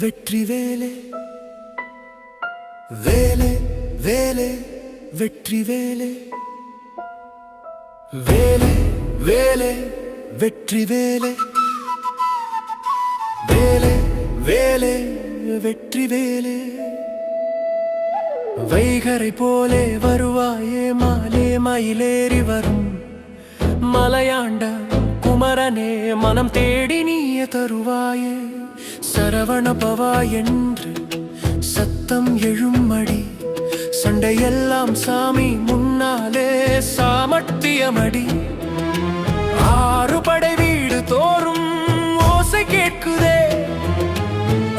வெற்றி வேலே. வேலே வேலே வெற்றி வேலே. வேலே வேலே வெற்றி வேலே. வேலே வேலே வெற்றி வேலே. வைகரை போலே வருவாயே மாலே மயிலேறி வரும். மலையாண்ட குமரனே மனம் தேடி நீய தருவாயே. சரவண என்று சத்தம் எழுமடி சண்டையெல்லாம் சாமி முன்னாலே சாமர்த்தியமடி. ஆறு படை வீடு தோறும் ஓசை கேட்குதே.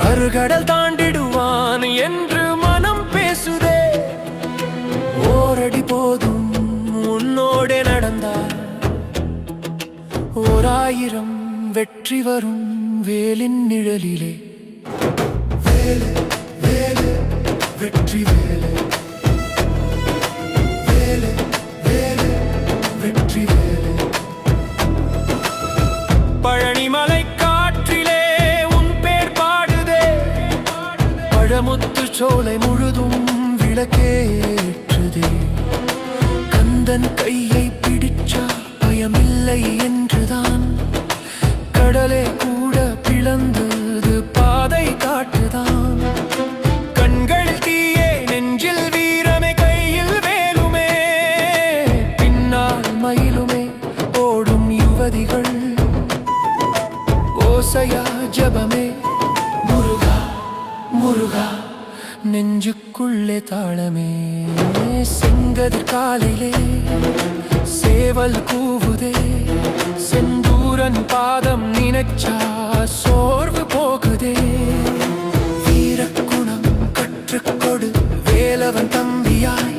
அருகடல் தான் ஓராயிரம் வெற்றி வரும் வேலின் நிழலிலே. வேலே வேலே வெற்றி வேலே. வேலே வேலே வெற்றி வேலே. பழனிமலை காற்றிலே உன் பேர் பாடுதே. பழமுத்து சோலை முழுதும் விளக்கேற்றுதே கந்தன் கையை பிடிச்சா பயமில்லை என்றுதான் கடலே கூட பிளந்தது பாதை காட்டுதான். கண்கள் தீயே நெஞ்சில் வீரமே கையில் வேலுமே. பின்னால் மயிலுமே ஓடும் யுவதிகள். ஓசையா ஜபமே. முருகா முருகா நெஞ்சுக்குள்ளே தாளமே. செங்கதிர் காலையிலே சேவல் கூவுதே செந்தூர் சூரன் பாதம் நினைச்சா சோர்வு போகுதே. வீரக்குணம் கற்றுக்கொடு வேலவன் தம்பியாய்.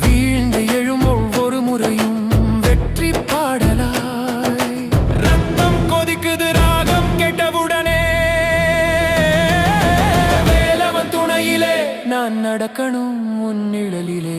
வீழ்ந்து எழும் ஒவ்வொரு முறையும் வெற்றி பாடலாய். ரத்தம் கொதிக்குது ராகம் கெட்டவுடனே. வேலவன் துணையிலே நான் நடக்கணும் உன் நிழலிலே.